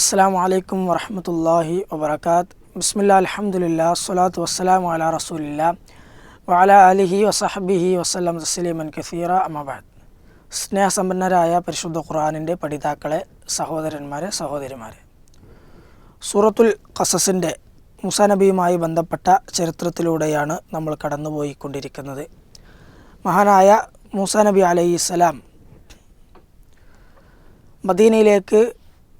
അസ്സാം വലൈക്കും വറഹമത്തല്ലാഹി വബർക്കാത്ത് ബിസ്മില്ല അലഹമുല്ല സ്വലാത്തു വസ്സലാം അല റസൂലില്ല വല അലിഹി വസഹബിഹി വസ്ലം തസ്ലീമൻ കസീറ. അമബാദ് സ്നേഹസമ്പന്നരായ പരിശുദ്ധ ഖുർആാനിന്റെ പഠിതാക്കളെ സഹോദരന്മാരെ സഹോദരിമാരെ. സൂറത്തുൽ ഖസസിന്റെ മുസാനബിയുമായി ബന്ധപ്പെട്ട ചരിത്രത്തിലൂടെയാണ് നമ്മൾ കടന്നുപോയിക്കൊണ്ടിരിക്കുന്നത്. മഹാനായ മൂസാ നബി അലൈഹിസ്സലാം മദീനയിലേക്ക്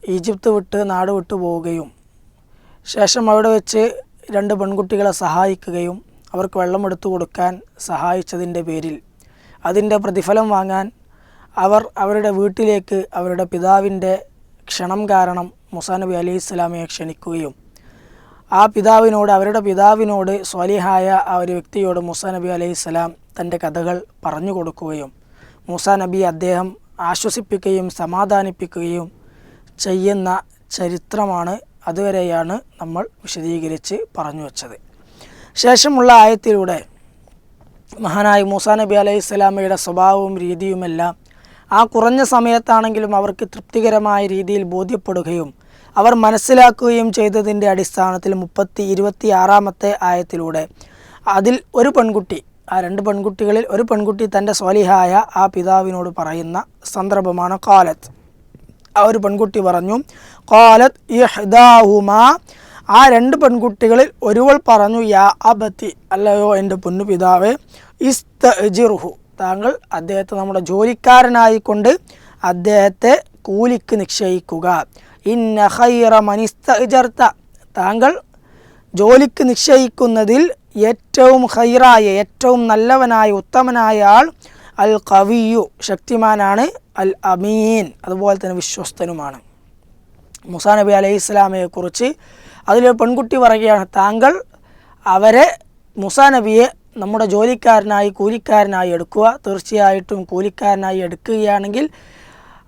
ഈജിപ്ത് വിട്ട് നാട് വിട്ടു പോവുകയും ശേഷം അവിടെ വെച്ച് രണ്ട് പെൺകുട്ടികളെ സഹായിക്കുകയും അവർക്ക് വെള്ളം എടുത്തു കൊടുക്കാൻ സഹായിച്ചതിന്റെ പേരിൽ. അതിന്റെ പ്രതിഫലം വാങ്ങാൻ അവർ അവരുടെ വീട്ടിലേക്ക് അവരുടെ പിതാവിന്റെ ക്ഷണം കാരണം മുസാ നബി ഇസ്ലാമിയെ ക്ഷണിക്കുകയും ആ പിതാവിനോട് അവരുടെ പിതാവിനോട് സ്വാലിഹായ ആ ഒരു വ്യക്തിയോട് മുസാ നബി അലൈഹി സ്വലാം തന്റെ കഥകൾ പറഞ്ഞു കൊടുക്കുകയും മൂസാ നബി അദ്ദേഹം ആശ്വസിപ്പിക്കുകയും സമാധാനിപ്പിക്കുകയും ചെയ്യുന്ന ചരിത്രമാണ് അതുവരെയാണ് നമ്മൾ വിശദീകരിച്ച് പറഞ്ഞു വച്ചത്. ശേഷമുള്ള ആയത്തിലൂടെ മഹാനായ മൂസാ നബി അലൈഹി സ്വലാമയുടെ സ്വഭാവവും രീതിയുമെല്ലാം ആ കുറഞ്ഞ സമയത്താണെങ്കിലും അവർക്ക് തൃപ്തികരമായ രീതിയിൽ ബോധ്യപ്പെടുകയും അവർ മനസ്സിലാക്കുകയും ചെയ്തതിന്റെ അടിസ്ഥാനത്തിൽ മുപ്പത്തി ഇരുപത്തി ആറാമത്തെ ആയത്തിലൂടെ അതിൽ ഒരു പെൺകുട്ടി ആ രണ്ട് പെൺകുട്ടികളിൽ ഒരു പെൺകുട്ടി തന്റെ സ്വലിഹായ ആ പിതാവിനോട് പറയുന്ന സന്ദർഭമാണ് കാലത്ത് ആ ഒരു പെൺകുട്ടി പറഞ്ഞു കാലത്ത് ഇഹ്ദാഹുമാ. ആ രണ്ട് പെൺകുട്ടികളിൽ ഒരുവൾ പറഞ്ഞു യാ അബത്തി അല്ലയോ എന്റെ പൊന്നു പിതാവേ ഇസ്തജിറുഹു താങ്കൾ അദ്ദേഹത്തെ നമ്മുടെ ജോലിക്കാരനായിക്കൊണ്ട് അദ്ദേഹത്തെ കൂലിക്ക് നിശ്ചയിക്കുക. ഇന്ന ഖൈറ മനിസ്തജർത്ത താങ്കൾ ജോലിക്ക് നിശ്ചയിക്കുന്നതിൽ ഏറ്റവും ഹൈറായ ഏറ്റവും നല്ലവനായ ഉത്തമനായ ആൾ അൽ കവിയു ശക്തിമാനാണ് അൽ അമീൻ അതുപോലെ തന്നെ വിശ്വസ്തനുമാണ്. മുസാ നബി അലൈഹി ഇസ്ലാമയെ കുറിച്ച് അതിൽ പെൺകുട്ടി പറയുകയാണ് താങ്കൾ അവരെ മുസാ നബിയെ നമ്മുടെ ജോലിക്കാരനായി കൂലിക്കാരനായി എടുക്കുക. തീർച്ചയായിട്ടും കൂലിക്കാരനായി എടുക്കുകയാണെങ്കിൽ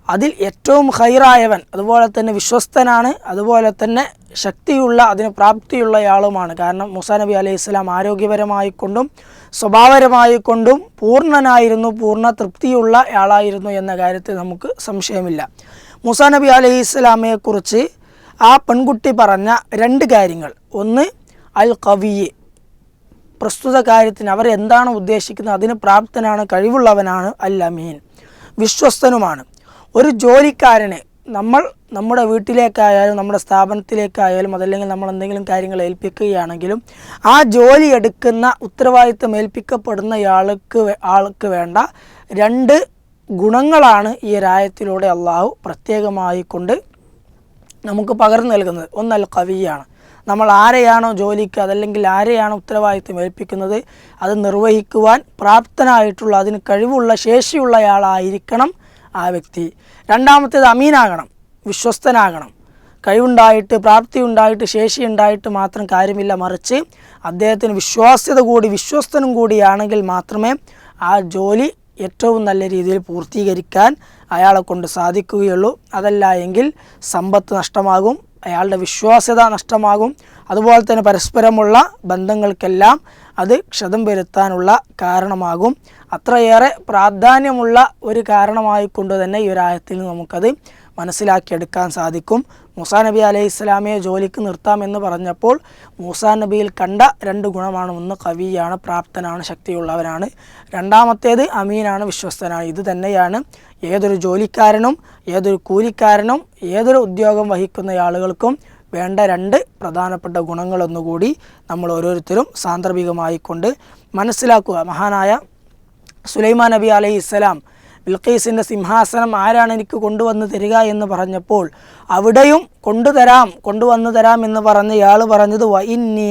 അതിൽ ഏറ്റവും ഹൈറായവൻ അതുപോലെ തന്നെ വിശ്വസ്തനാണ് അതുപോലെ തന്നെ ശക്തിയുള്ള അതിന് പ്രാപ്തിയുള്ളയാളുമാണ്. കാരണം മുസാ നബി അലൈഹി സ്വലാം ആരോഗ്യപരമായി കൊണ്ടും സ്വഭാവപരമായി കൊണ്ടും പൂർണനായിരുന്നു പൂർണ തൃപ്തിയുള്ള ആളായിരുന്നു എന്ന കാര്യത്തിൽ നമുക്ക് സംശയമില്ല. മുസാ നബി അലൈഹി സ്വലാമയെക്കുറിച്ച് ആ പെൺകുട്ടി പറഞ്ഞ രണ്ട് കാര്യങ്ങൾ. ഒന്ന് അൽ കവിയെ പ്രസ്തുത കാര്യത്തിന് അവർ എന്താണ് ഉദ്ദേശിക്കുന്നത്? അതിന് പ്രാപ്തനാണ് കഴിവുള്ളവനാണ് അൽ അമീൻ വിശ്വസ്തനുമാണ്. ഒരു ജോലിക്കാരനെ നമ്മൾ നമ്മുടെ വീട്ടിലേക്കായാലും നമ്മുടെ സ്ഥാപനത്തിലേക്കായാലും അതല്ലെങ്കിൽ നമ്മൾ എന്തെങ്കിലും കാര്യങ്ങൾ ഏൽപ്പിക്കുകയാണെങ്കിലും ആ ജോലി എടുക്കുന്ന ഉത്തരവാദിത്തം ഏൽപ്പിക്കപ്പെടുന്ന ആൾക്ക് ആൾക്ക് വേണ്ട രണ്ട് ഗുണങ്ങളാണ് ഈ രായത്തിലൂടെ അള്ളാഹു പ്രത്യേകമായി കൊണ്ട് നമുക്ക് പകർന്നു നൽകുന്നത്. ഒന്ന് അൽ കവിയാണ് നമ്മൾ ആരെയാണോ ജോലിക്ക് അതല്ലെങ്കിൽ ആരെയാണോ ഉത്തരവാദിത്വം ഏൽപ്പിക്കുന്നത് അത് നിർവഹിക്കുവാൻ പ്രാപ്തനായിട്ടുള്ള അതിന് കഴിവുള്ള ശേഷിയുള്ളയാളായിരിക്കണം ആ വ്യക്തി. രണ്ടാമത്തേത് അമീനാകണം വിശ്വസ്തനാകണം. കഴിവുണ്ടായിട്ട് പ്രാപ്തി ഉണ്ടായിട്ട് ശേഷി ഉണ്ടായിട്ട് മാത്രം കാര്യമില്ല മറിച്ച് അദ്ദേഹത്തിന് വിശ്വാസ്യത കൂടി വിശ്വസ്തനും കൂടിയാണെങ്കിൽ മാത്രമേ ആ ജോലി ഏറ്റവും നല്ല രീതിയിൽ പൂർത്തീകരിക്കാൻ അയാളെ കൊണ്ട് സാധിക്കുകയുള്ളൂ. അതല്ല എങ്കിൽ സമ്പത്ത് നഷ്ടമാകും അയാളുടെ വിശ്വാസ്യത നഷ്ടമാകും അതുപോലെ തന്നെ പരസ്പരമുള്ള ബന്ധങ്ങൾക്കെല്ലാം അത് ക്ഷതം വരുത്താനുള്ള കാരണമാകും. അത്രയേറെ പ്രാധാന്യമുള്ള ഒരു കാരണമായിക്കൊണ്ട് തന്നെ ഈ ഒരായത്തിൽ നമുക്കത് മനസ്സിലാക്കിയെടുക്കാൻ സാധിക്കും. മൂസാ നബി അലൈഹി ഇസ്ലാമിയെ ജോലിക്ക് നിർത്താമെന്ന് പറഞ്ഞപ്പോൾ മൂസാ നബിയിൽ കണ്ട രണ്ട് ഗുണമാണ്. ഒന്ന് കവിയാണ് പ്രാപ്തനാണ് ശക്തിയുള്ളവനാണ്. രണ്ടാമത്തേത് അമീനാണ് വിശ്വസ്തനാണ്. ഇത് തന്നെയാണ് ഏതൊരു ജോലിക്കാരനും ഏതൊരു കൂലിക്കാരനും ഏതൊരു ഉദ്യോഗം വഹിക്കുന്ന ആളുകൾക്കും വേണ്ട രണ്ട് പ്രധാനപ്പെട്ട ഗുണങ്ങളൊന്നുകൂടി നമ്മൾ ഓരോരുത്തരും സാന്ദർഭികമായി കൊണ്ട് മനസ്സിലാക്കുക. മഹാനായ സുലൈമാൻ നബി അലൈഹി ഇസ്സലാം ബിൽഖീസിന്റെ സിംഹാസനം ആരാണ് എനിക്ക് കൊണ്ടുവന്ന് തരിക എന്ന് പറഞ്ഞപ്പോൾ അവിടെയും കൊണ്ടുതരാം കൊണ്ടുവന്നു തരാം എന്ന് പറഞ്ഞ ഇയാൾ പറഞ്ഞത് വ ഇന്നി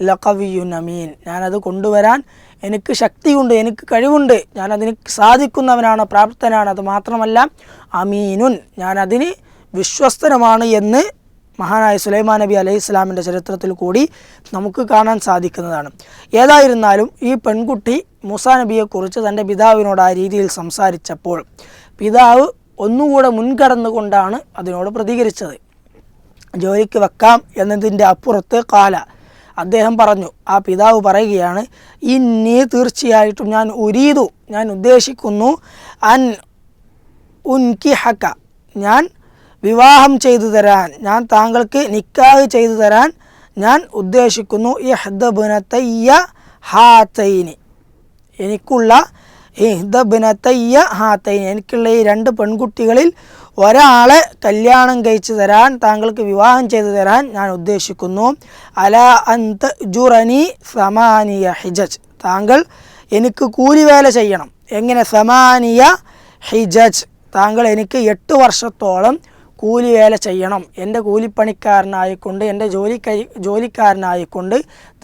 ലഖവിയുനമീൻ ഞാനത് കൊണ്ടുവരാൻ എനിക്ക് ശക്തിയുണ്ട് എനിക്ക് കഴിവുണ്ട് ഞാനതിന് സാധിക്കുന്നവനാണ് പ്രാപ്തനാണ് അത് മാത്രമല്ല അമീനുൻ ഞാനതിന് വിശ്വസ്തനുമാണ് എന്ന് മഹാനായ സുലൈമാൻ നബി അലൈഹി ഇസ്ലാമിന്റെ ചരിത്രത്തിൽ കൂടി നമുക്ക് കാണാൻ സാധിക്കുന്നതാണ്. ഏതായിരുന്നാലും ഈ പെൺകുട്ടി മുസാ നബിയെക്കുറിച്ച് തന്റെ പിതാവിനോട് ആ രീതിയിൽ സംസാരിച്ചപ്പോൾ പിതാവ് ഒന്നുകൂടെ മുൻകടന്നുകൊണ്ടാണ് അതിനോട് പ്രതികരിച്ചത്. ജോലിക്ക് വെക്കാം എന്നതിന്റെ അപ്പുറത്ത് കാല. അദ്ദേഹം പറഞ്ഞു ആ പിതാവ് പറയുകയാണ് ഈ നീ തീർച്ചയായിട്ടും ഞാൻ ഉരീതു ഞാൻ ഉദ്ദേശിക്കുന്നു അൻ ഉൻകി ഹക്ക ഞാൻ വിവാഹം ചെയ്തു തരാൻ ഞാൻ താങ്കൾക്ക് നിക്കാഹ് ചെയ്തു തരാൻ ഞാൻ ഉദ്ദേശിക്കുന്നു. ഇഹ്ദബുനത്തയ്യ ഹാത്തൈനി എനിക്കുള്ള ഇഹ്ദബിനത്തയ്യ ഹാത്തൈനി എനിക്കുള്ള ഈ രണ്ട് പെൺകുട്ടികളിൽ ഒരാളെ കല്യാണം കഴിച്ചു തരാൻ താങ്കൾക്ക് വിവാഹം ചെയ്തു തരാൻ ഞാൻ ഉദ്ദേശിക്കുന്നു. അല അന്ത് ജുറനി സമാനിയ ഹിജജ്. താങ്കൾ എനിക്ക് കൂലിവേല ചെയ്യണം. എങ്ങനെ? സമാനിയ ഹിജജ്. താങ്കൾ എനിക്ക് എട്ട് വർഷത്തോളം കൂലിവേല ചെയ്യണം. എന്റെ കൂലിപ്പണിക്കാരനായിക്കൊണ്ട് എന്റെ ജോലി കൈ ജോലിക്കാരനായിക്കൊണ്ട്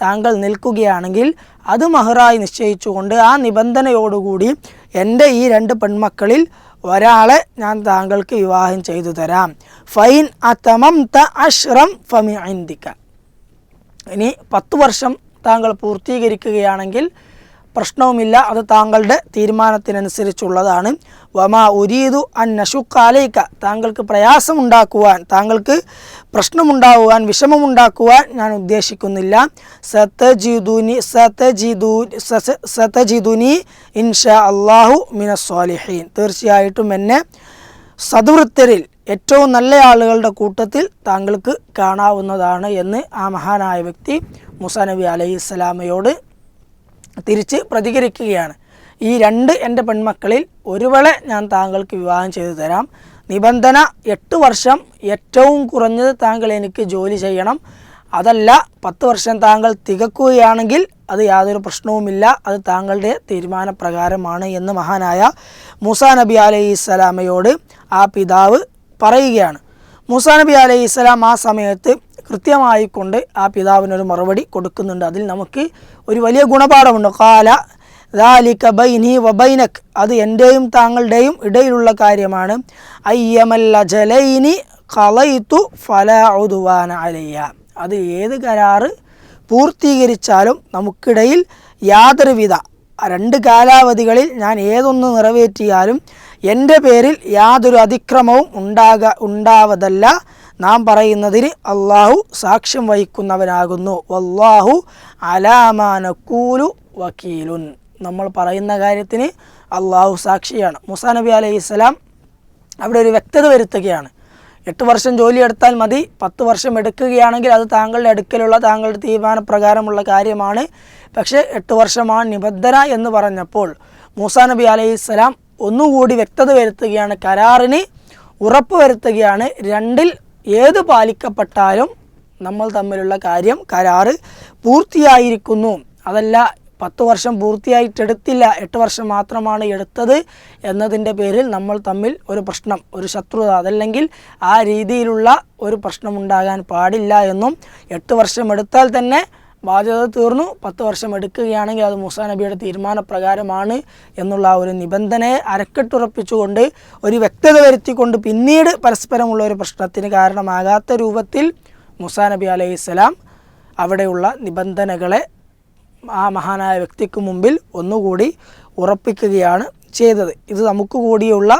താങ്കൾ നിൽക്കുകയാണെങ്കിൽ അത് മഹറായി നിശ്ചയിച്ചുകൊണ്ട് ആ നിബന്ധനയോടുകൂടി എന്റെ ഈ രണ്ട് പെൺമക്കളിൽ ഒരാളെ ഞാൻ താങ്കൾക്ക് വിവാഹം ചെയ്തു തരാം. ഫൈൻ അതമം ത അഷ്റം ഫമി ഇനി പത്ത് വർഷം താങ്കൾ പൂർത്തീകരിക്കുകയാണെങ്കിൽ പ്രശ്നവുമില്ല. അത് താങ്കളുടെ തീരുമാനത്തിനനുസരിച്ചുള്ളതാണ്. വമ ഉരീതു അൻ നശുക്കാലേക്ക താങ്കൾക്ക് പ്രയാസമുണ്ടാക്കുവാൻ താങ്കൾക്ക് പ്രശ്നമുണ്ടാകുവാൻ വിഷമമുണ്ടാക്കുവാൻ ഞാൻ ഉദ്ദേശിക്കുന്നില്ല. സത്തജിദുനി സത്തജിദു സത്തജിദുനി ഇൻഷാ അള്ളാഹു മിനസ്വാലിഹീൻ തീർച്ചയായിട്ടും എന്നെ സദ്വൃത്തരിൽ ഏറ്റവും നല്ല ആളുകളുടെ കൂട്ടത്തിൽ താങ്കൾക്ക് കാണാവുന്നതാണ് എന്ന് ആ മഹാനായ വ്യക്തി മുസാ നബി അലൈഹി സ്വലാമയോട് തിരിച്ച് പ്രതികരിക്കുകയാണ്. ഈ രണ്ട് എന്റെ പെൺമക്കളിൽ ഒരുവളെ ഞാൻ താങ്കൾക്ക് വിവാഹം ചെയ്തു തരാം. നിബന്ധന എട്ട് വർഷം ഏറ്റവും കുറഞ്ഞത് താങ്കൾ എനിക്ക് ജോലി ചെയ്യണം. അതല്ല പത്ത് വർഷം താങ്കൾ തികക്കുകയാണെങ്കിൽ അത് യാതൊരു പ്രശ്നവുമില്ല. അത് താങ്കളുടെ തീരുമാനപ്രകാരമാണ് എന്ന് മഹാനായ മൂസാ നബി അലൈഹി സ്വലാമയോട് ആ പിതാവ് പറയുകയാണ്. മൂസാ നബി അലൈഹി ഇസ്ലാം ആ സമയത്ത് കൃത്യമായിക്കൊണ്ട് ആ പിതാവിനൊരു മറുപടി കൊടുക്കുന്നുണ്ട്. അതിൽ നമുക്ക് ഒരു വലിയ ഗുണപാഠമുണ്ട്. കാല ദാലിക ബൈനി വബൈനക് അത് എന്റെയും താങ്കളുടെയും ഇടയിലുള്ള കാര്യമാണ്. അയ്യമല്ല ജലൈനി കളയിത്തു ഫല ഉതുവാന അലയ്യ അത് ഏത് കരാറ് പൂർത്തീകരിച്ചാലും നമുക്കിടയിൽ യാതൊരുവിധ രണ്ട് കാലാവധികളിൽ ഞാൻ ഏതൊന്ന് നിറവേറ്റിയാലും എന്റെ പേരിൽ യാതൊരു അതിക്രമവും ഉണ്ടാക ഉണ്ടാവതല്ല. നാം പറയുന്നതിന് അള്ളാഹു സാക്ഷ്യം വഹിക്കുന്നവനാകുന്നു. വല്ലാഹു അലാമാനക്കൂലു വക്കീലുൻ നമ്മൾ പറയുന്ന കാര്യത്തിന് അള്ളാഹു സാക്ഷിയാണ്. മുസാ നബി അലൈഹി സ്വലാം അവിടെ ഒരു വ്യക്തത വരുത്തുകയാണ്. എട്ട് വർഷം ജോലി എടുത്താൽ മതി പത്ത് വർഷം എടുക്കുകയാണെങ്കിൽ അത് താങ്കളുടെ അടുക്കലുള്ള താങ്കളുടെ തീരുമാനപ്രകാരമുള്ള കാര്യമാണ്. പക്ഷേ എട്ട് വർഷമാണ് നിബദ്ധന എന്ന് പറഞ്ഞപ്പോൾ മൂസാ നബി അലൈഹി സ്വലാം ഒന്നുകൂടി വ്യക്തത വരുത്തുകയാണ്. കരാറിന് ഉറപ്പ് വരുത്തുകയാണ്. രണ്ടിൽ ഏത് പാലിക്കപ്പെട്ടാലും നമ്മൾ തമ്മിലുള്ള കാര്യം കരാറ് പൂർത്തിയായിരിക്കുന്നു. അതല്ല പത്ത് വർഷം പൂർത്തിയായിട്ടെടുത്തില്ല. എട്ട് വർഷം മാത്രമാണ് എടുത്തത് എന്നതിന്റെ പേരിൽ നമ്മൾ തമ്മിൽ ഒരു പ്രശ്നം ഒരു ശത്രുത അതല്ലെങ്കിൽ ആ രീതിയിലുള്ള ഒരു പ്രശ്നമുണ്ടാകാൻ പാടില്ല എന്നും എട്ട് വർഷം എടുത്താൽ തന്നെ ബാധ്യത തീർന്നു. പത്ത് വർഷം എടുക്കുകയാണെങ്കിൽ അത് മൂസാ നബിയുടെ തീരുമാനപ്രകാരമാണ് എന്നുള്ള ഒരു നിബന്ധനയെ അരക്കെട്ടുറപ്പിച്ചുകൊണ്ട് ഒരു വ്യക്തത വരുത്തിക്കൊണ്ട് പിന്നീട് പരസ്പരമുള്ള ഒരു പ്രശ്നത്തിന് കാരണമാകാത്ത രൂപത്തിൽ മൂസാ നബി അലൈഹി സ്വലാം അവിടെയുള്ള നിബന്ധനകളെ ആ മഹാനായ വ്യക്തിക്ക് മുമ്പിൽ ഒന്നുകൂടി ഉറപ്പിക്കുകയാണ് ചെയ്തത്. ഇത് നമുക്ക് കൂടിയുള്ള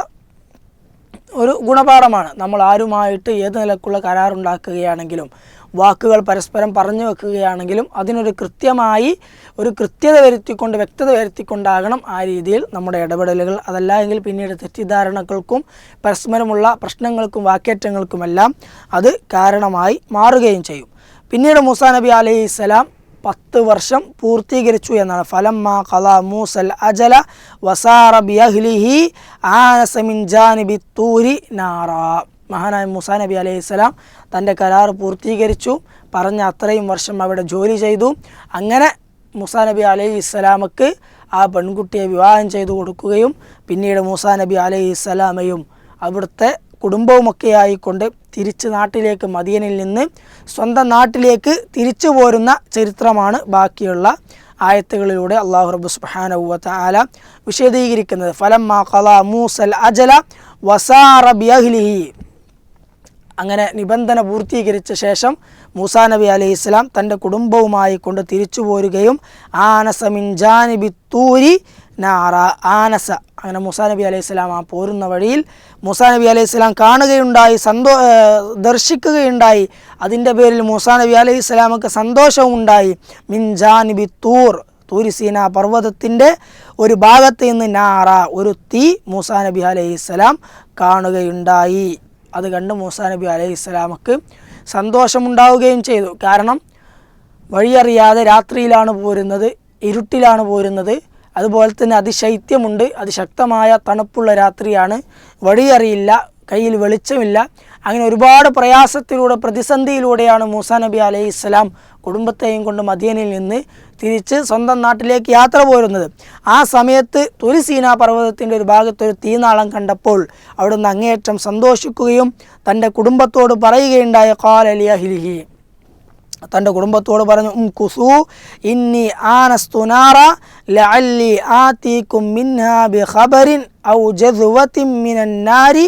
ഒരു ഗുണപാഠമാണ്. നമ്മൾ ആരുമായിട്ട് ഏത് നിലക്കുള്ള കരാറുണ്ടാക്കുകയാണെങ്കിലും വാക്കുകൾ പരസ്പരം പറഞ്ഞു വെക്കുകയാണെങ്കിലും അതിനൊരു കൃത്യമായി ഒരു കൃത്യത വരുത്തിക്കൊണ്ട് വ്യക്തത വരുത്തിക്കൊണ്ടാകണം ആ രീതിയിൽ നമ്മുടെ ഇടപെടലുകൾ. അതല്ല എങ്കിൽ പിന്നീട് തെറ്റിദ്ധാരണകൾക്കും പരസ്പരമുള്ള പ്രശ്നങ്ങൾക്കും വാക്കേറ്റങ്ങൾക്കുമെല്ലാം അത് കാരണമായി മാറുകയും ചെയ്യും. പിന്നീട് മൂസാ നബി അലൈഹി സ്വലാം പത്ത് വർഷം പൂർത്തീകരിച്ചു എന്നാണ്. ഫലം മാ കല മൂസൽ അജല വസാറ ബിയഹ്ലിഹി ആനസമിൻ ജാനിബി തൂരി നാറ. മഹാനായ മുസാ നബി അലൈഹി സ്വലാം തന്റെ കരാർ പൂർത്തീകരിച്ചു. പറഞ്ഞ അത്രയും വർഷം അവിടെ ജോലി ചെയ്തു. അങ്ങനെ മുസാ നബി അലൈഹി സ്വലാമക്ക് ആ പെൺകുട്ടിയെ വിവാഹം ചെയ്തു കൊടുക്കുകയും പിന്നീട് മൂസാ നബി അലൈഹി സ്വലാമയും അവിടുത്തെ കുടുംബവുമൊക്കെ ആയിക്കൊണ്ട് തിരിച്ച് നാട്ടിലേക്ക് മദിയനിൽ നിന്ന് സ്വന്തം നാട്ടിലേക്ക് തിരിച്ചു പോരുന്ന ചരിത്രമാണ് ബാക്കിയുള്ള ആയത്തുകളിലൂടെ അള്ളാഹു റബ്ബു സുബ്ഹാനഹു ആല വിശദീകരിക്കുന്നത്. ഫലം മൂസൽ അജല വസാറബിഅഹ്ലിഹി അങ്ങനെ നിബന്ധന പൂർത്തീകരിച്ച ശേഷം മൂസാ നബി അലൈഹി ഇസ്ലാം തന്റെ കുടുംബവുമായി കൊണ്ട് തിരിച്ചു പോരുകയും ആനസമിൻ ജാനിബി തൂരി നാറ ആനസ. അങ്ങനെ മുസാ നബി അലൈഹി സ്വലാം ആ പോരുന്ന വഴിയിൽ മുസാ നബി അലൈഹി സ്വലാം കാണുകയുണ്ടായി സന്തോ ദർശിക്കുകയുണ്ടായി. അതിന്റെ പേരിൽ മുസാ നബി അലൈഹി സ്വലാമക്ക് സന്തോഷവും ഉണ്ടായി മിൻ ജാനിബി തൂർ തൂരിസീന പർവതത്തിന്റെ ഒരു ഭാഗത്ത് നിന്ന് നാറ ഒരു തീ മൂസാ നബി അലൈഹി സ്വലാം കാണുകയുണ്ടായി. അത് കണ്ട് മൂസാ നബി അലൈഹി സ്വലാമക്ക് സന്തോഷമുണ്ടാവുകയും ചെയ്തു. കാരണം വഴിയറിയാതെ രാത്രിയിലാണ് പോരുന്നത് ഇരുട്ടിലാണ് പോരുന്നത്. അതുപോലെ തന്നെ അതിശൈത്യമുണ്ട് അതിശക്തമായ തണുപ്പുള്ള രാത്രിയാണ്. വഴിയറിയില്ല കയ്യിൽ വെളിച്ചമില്ല. അങ്ങനെ ഒരുപാട് പ്രയാസത്തിലൂടെ പ്രതിസന്ധിയിലൂടെയാണ് മൂസ നബി അലൈഹി ഇസ്ലാം കുടുംബത്തെയും കൊണ്ട് മദിയനിൽ നിന്ന് തിരിച്ച് സ്വന്തം നാട്ടിലേക്ക് യാത്ര പോരുന്നത്. ആ സമയത്ത് തുലിസീന പർവതത്തിന്റെ ഒരു ഭാഗത്തൊരു തീനാളം കണ്ടപ്പോൾ അവിടുന്ന് അങ്ങേയറ്റം സന്തോഷിക്കുകയും തന്റെ കുടുംബത്തോട് പറയുകയുണ്ടായ കാലലിയ ഹിലിഹി. തന്റെ കുടുംബത്തോട് പറഞ്ഞു കുസു ഇന്നി ആനസ്തുനാറ ലഅല്ലി ആതീകും മിൻഹാ ബിഖബരിൻ ഔ ജസ്വതിൻ മിനൻ നാരി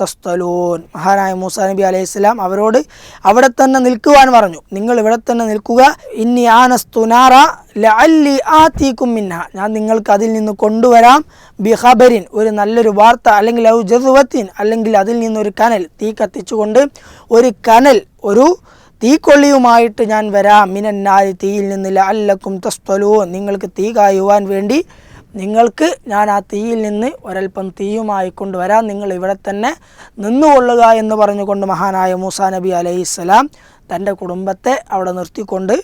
തസ്തലൂൻ. മഹാനായ മൂസ നബി അലൈഹി സ്വലാം അവരോട് അവിടെ തന്നെ നിൽക്കുവാൻ പറഞ്ഞു നിങ്ങൾ ഇവിടെ തന്നെ നിൽക്കുക ഇന്നി ആനസ്തുനാറ ലഅല്ലി ആതീകും മിൻഹാ. ഞാൻ നിങ്ങൾക്ക് അതിൽ നിന്ന് കൊണ്ടുവരാം ബിഖബരിൻ ഒരു നല്ലൊരു വാർത്ത അല്ലെങ്കിൽ ഔ ജസ്വതിൻ അല്ലെങ്കിൽ അതിൽ നിന്നൊരു കനൽ തീ കത്തിച്ചുകൊണ്ട് ഒരു കനൽ ഒരു തീക്കൊള്ളിയുമായിട്ട് ഞാൻ വരാം. മിനന്നാരി തീയിൽ നിന്ന് അല്ലക്കും തസ്തലൂ നിങ്ങൾക്ക് തീ കായുവാൻ വേണ്ടി നിങ്ങൾക്ക് ഞാൻ ആ തീയിൽ നിന്ന് ഒരൽപ്പം തീയുമായി കൊണ്ടുവരാം. നിങ്ങൾ ഇവിടെ തന്നെ നിന്നുകൊള്ളുക എന്ന് പറഞ്ഞുകൊണ്ട് മഹാനായ മൂസാ നബി അലൈഹിസ്സലാം തന്റെ കുടുംബത്തെ അവിടെ നിർത്തിക്കൊണ്ട്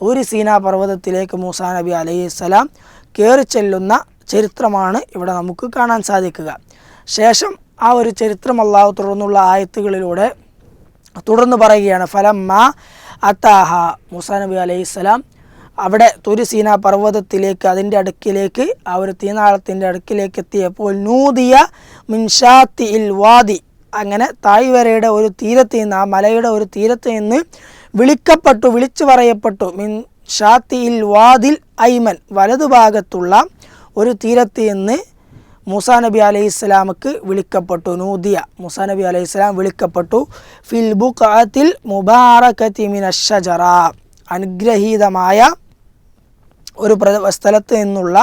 തൂരി സീന പർവതത്തിലേക്ക് മൂസാ നബി അലൈഹിസ്സലാം കയറി ചെല്ലുന്ന ചരിത്രമാണ് ഇവിടെ നമുക്ക് കാണാൻ സാധിക്കുക. ശേഷം ആ ഒരു ചരിത്രം അള്ളാഹു തുടർന്നുള്ള ആയത്തുകളിലൂടെ തുടർന്ന് പറയുകയാണ് ഫലമ്മ അത്താഹ. മുസാ നബി അലൈഹി സ്വലാം അവിടെ തുരുസീന പർവതത്തിലേക്ക് അതിന്റെ അടുക്കിലേക്ക് ആ ഒരു തീനാളത്തിന്റെ അടുക്കിലേക്ക് എത്തിയപ്പോൾ നൂതിയ മിൻഷാത്തി ഇൽ വാദി. അങ്ങനെ തായ്വരയുടെ ഒരു തീരത്ത് നിന്ന് ആ മലയുടെ ഒരു തീരത്ത് നിന്ന് വിളിക്കപ്പെട്ടു വിളിച്ചു പറയപ്പെട്ടു മിൻ ഷാത്തി ഇൽ വാദിൽ ഐമൻ. വലതുഭാഗത്തുള്ള ഒരു തീരത്ത് നിന്ന് മൂസാ നബി അലൈഹി ഇസ്ലാമക്ക് വിളിക്കപ്പെട്ടു നൂദിയ മൂസാ നബി അലൈഹി സ്വലാം വിളിക്കപ്പെട്ടു. ഫിൽ ബുഖാത്തിൽ അനുഗ്രഹീതമായ ഒരു സ്ഥലത്ത് നിന്നുള്ള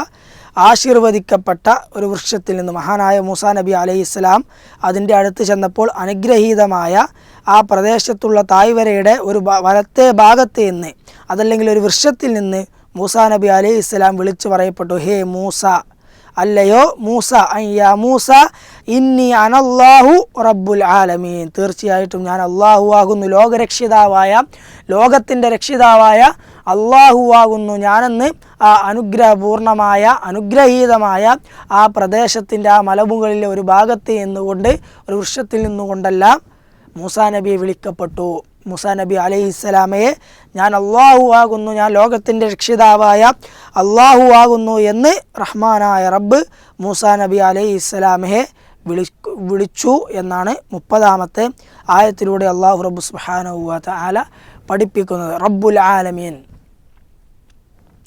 ആശീർവദിക്കപ്പെട്ട ഒരു വൃക്ഷത്തിൽ നിന്ന് മഹാനായ മൂസാ നബി അലൈഹി ഇസ്ലാം അതിന്റെ അടുത്ത് ചെന്നപ്പോൾ അനുഗ്രഹീതമായ ആ പ്രദേശത്തുള്ള തായ്വരയുടെ ഒരു വലത്തെ ഭാഗത്ത് നിന്ന് അതല്ലെങ്കിൽ ഒരു വൃക്ഷത്തിൽ നിന്ന് മൂസാ നബി അലൈഹി ഇസ്ലാം വിളിച്ചു പറയപ്പെട്ടു ഹേ മൂസ അല്ലയോ മൂസ? അയ്യാ മൂസ ഇന്നി അനല്ലാഹു റബ്ബുൽ ആലമീൻ. തീർച്ചയായിട്ടും ഞാൻ അള്ളാഹു ആകുന്നു ലോകരക്ഷിതാവായ ലോകത്തിന്റെ രക്ഷിതാവായ അള്ളാഹു ആകുന്നു ഞാനെന്ന് ആ അനുഗ്രഹപൂർണമായ അനുഗ്രഹീതമായ ആ പ്രദേശത്തിന്റെ ആ മലമുകളിലെ ഒരു ഭാഗത്ത് നിന്നുകൊണ്ട് ഒരു വൃക്ഷത്തിൽ നിന്നുകൊണ്ടല്ല മൂസാ നബി വിളിക്കപ്പെട്ടു. മൂസാ നബി അലൈഹി ഇസ്ലാമയെ ഞാൻ അള്ളാഹു ആകുന്നു ഞാൻ ലോകത്തിന്റെ രക്ഷിതാവായ അള്ളാഹു ആകുന്നു എന്ന് റഹ്മാനായ റബ്ബ് മൂസാ നബി അലൈഹി ഇസ്ലാമയെ വിളി വിളിച്ചു എന്നാണ് മുപ്പതാമത്തെ ആയത്തിലൂടെ അള്ളാഹു റബ്ബ് സുബ്ഹാനഹു ആല പഠിപ്പിക്കുന്നത്. റബ്ബുൽ ആലമീൻ.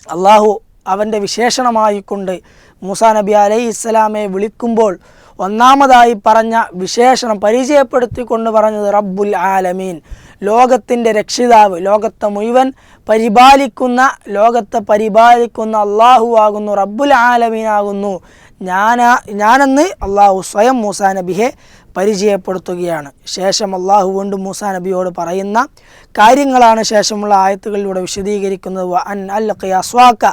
അള്ളാഹു അവന്റെ വിശേഷണമായിക്കൊണ്ട് മൂസാ നബി അലൈഹി ഇസ്ലാമെ വിളിക്കുമ്പോൾ ഒന്നാമതായി പറഞ്ഞ വിശേഷണം പരിചയപ്പെടുത്തിക്കൊണ്ട് പറഞ്ഞത് റബ്ബുൽ ആലമീൻ. ലോകത്തിന്റെ രക്ഷിതാവ് ലോകത്തെ മുഴുവൻ പരിപാലിക്കുന്ന ലോകത്തെ പരിപാലിക്കുന്ന അള്ളാഹു ആകുന്നു റബ്ബുൽ ആലമീനാകുന്നു ഞാനാ ഞാനെന്ന് അള്ളാഹു സ്വയം മൂസാ നബിയെ പരിചയപ്പെടുത്തുകയാണ്. ശേഷം അള്ളാഹു കൊണ്ട് മൂസാ നബിയോട് പറയുന്ന കാര്യങ്ങളാണ് ശേഷമുള്ള ആയത്തുകളിലൂടെ വിശദീകരിക്കുന്നത്. അൻ അൽ അസ്വാക്ക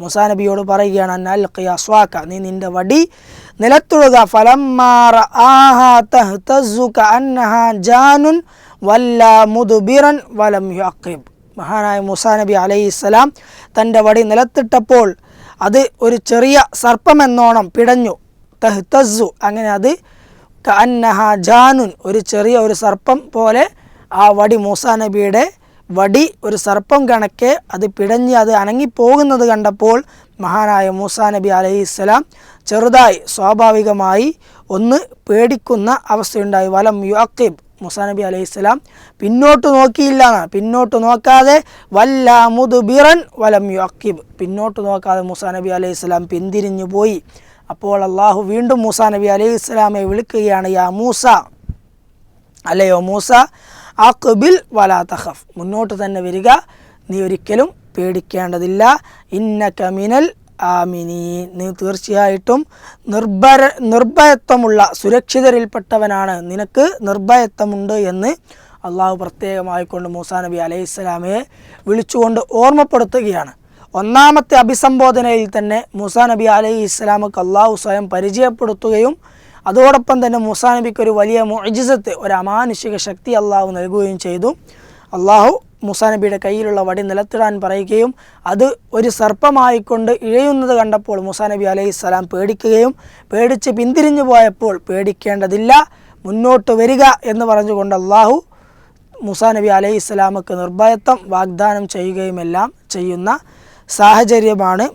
മൂസാ നബിയോട് പറയുകയാണ് അൻ അൽ അസ്വാക്ക നീ നിന്റെ വടി നിലത്തുഴുക ജാനുൻ വല്ല മുതുബിറൻ വലം യുഅഖിബ് മഹാനായ മുസാ നബി അലൈഹി അലൈഹിസ്സലാം തന്റെ വടി നിലത്തിട്ടപ്പോൾ അത് ഒരു ചെറിയ സർപ്പമെന്നോണം പിടഞ്ഞു. തഹ്തസു അങ്ങനെ അത് കഅന്നഹ ജാനുൻ ഒരു ചെറിയ ഒരു സർപ്പം പോലെ ആ വടി മൂസാ നബിയുടെ വടി ഒരു സർപ്പം കണക്കെ അത് പിടഞ്ഞ് അത് അനങ്ങിപ്പോകുന്നത് കണ്ടപ്പോൾ മഹാനായ മൂസാ നബി അലൈഹി അലൈഹിസ്സലാം ചെറുതായി സ്വാഭാവികമായി ഒന്ന് പേടിക്കുന്ന അവസ്ഥയുണ്ടായി. വലം യുഅക്കിബ് മുസാ നബി അലൈഹിസ്സലാം പിന്നോട്ട് നോക്കിയില്ല എന്നാണ് പിന്നോട്ട് നോക്കാതെ വല്ല മുതുബിറൻ വലം യുഅക്കിബ് പിന്നോട്ട് നോക്കാതെ മുസാ നബി അലൈഹിസ്സലാം പിന്തിരിഞ്ഞു പോയി. അപ്പോൾ അള്ളാഹു വീണ്ടും മൂസ നബി അലൈഹി ഇസ്ലാമെ വിളിക്കുകയാണ് യാ മൂസ. അല്ലയോ മൂസ അക്ബിൽ വലാ തഹഫ് മുന്നോട്ട് തന്നെ വരിക. നീ ഒരിക്കലും പേടിക്കേണ്ടതില്ല. ഇന്ന കമിനൽ ആമിനി നീ തീർച്ചയായിട്ടും നിർഭര നിർഭയത്വമുള്ള സുരക്ഷിതരിൽപ്പെട്ടവനാണ്. നിനക്ക് നിർഭയത്വമുണ്ട് എന്ന് അള്ളാഹു പ്രത്യേകമായിക്കൊണ്ട് മൂസാ നബി അലൈഹി ഇസ്ലാമയെ വിളിച്ചുകൊണ്ട് ഓർമ്മപ്പെടുത്തുകയാണ്. ഒന്നാമത്തെ അഭിസംബോധനയിൽ തന്നെ മൂസാ നബി അലൈഹി ഇസ്ലാമക്ക് അള്ളാഹു സ്വയം പരിചയപ്പെടുത്തുകയും അതോടൊപ്പം തന്നെ മൂസാ നബിക്ക് ഒരു വലിയ മൊജിസത്ത് ഒരു അമാനുഷിക ശക്തി അള്ളാഹു നൽകുകയും ചെയ്തു. അള്ളാഹു മൂസാ നബിയുടെ കയ്യിലുള്ള വടി നിലത്തിടാൻ പറയുകയും അത് ഒരു സർപ്പമായിക്കൊണ്ട് ഇഴയുന്നത് കണ്ടപ്പോൾ മൂസാ നബി അലൈഹി സ്വലാം പേടിക്കുകയും പേടിച്ച് പിന്തിരിഞ്ഞു പോയപ്പോൾ പേടിക്കേണ്ടതില്ല മുന്നോട്ട് വരിക എന്ന് പറഞ്ഞുകൊണ്ട് അള്ളാഹു മൂസാ നബി അലൈഹി സ്വലാമക്ക് നിർഭയത്വം വാഗ്ദാനം ചെയ്യുകയുമെല്ലാം ചെയ്യുന്ന സാഹചര്യമാണ്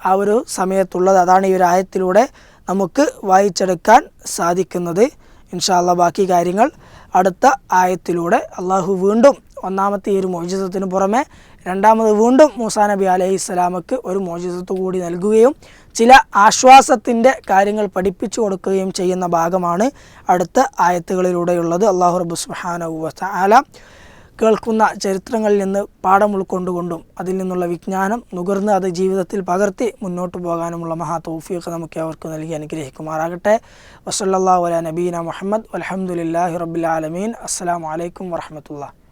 ആ ഒരു സമയത്തുള്ളത്. അതാണ് ഈ ഒരു ആയത്തിലൂടെ നമുക്ക് വായിച്ചെടുക്കാൻ സാധിക്കുന്നത്. ഇൻഷാല്ല ബാക്കി കാര്യങ്ങൾ അടുത്ത ആയത്തിലൂടെ അള്ളാഹു വീണ്ടും ഒന്നാമത്തെ ഈ ഒരു മോചിതത്തിന് പുറമെ രണ്ടാമത് വീണ്ടും മൂസാ നബി അലൈഹി സ്വലാമക്ക് ഒരു മോചിതത്വം കൂടി നൽകുകയും ചില ആശ്വാസത്തിന്റെ കാര്യങ്ങൾ പഠിപ്പിച്ചു കൊടുക്കുകയും ചെയ്യുന്ന ഭാഗമാണ് അടുത്ത ആയത്തുകളിലൂടെയുള്ളത്. അള്ളാഹു റബ്ബു സുഹാന ആല കേൾക്കുന്ന ചരിത്രങ്ങളിൽ നിന്ന് പാഠം ഉൾക്കൊണ്ടുകൊണ്ടും അതിൽ നിന്നുള്ള വിജ്ഞാനം നുകർന്ന് അത് ജീവിതത്തിൽ പകർത്തി മുന്നോട്ട് പോകാനുമുള്ള മഹാ തോഫിയൊക്കെ നമുക്ക് അവർക്ക് നൽകി അനുഗ്രഹിക്കുമാറാകട്ടെ. വസല്ലാ വല നബീന മുഹമ്മദ് അലഹമുല്ലാഹി റബ്ബിൽ ആലമീൻ. അസ്സാം വലൈക്കും വറഹമത്തുള്ള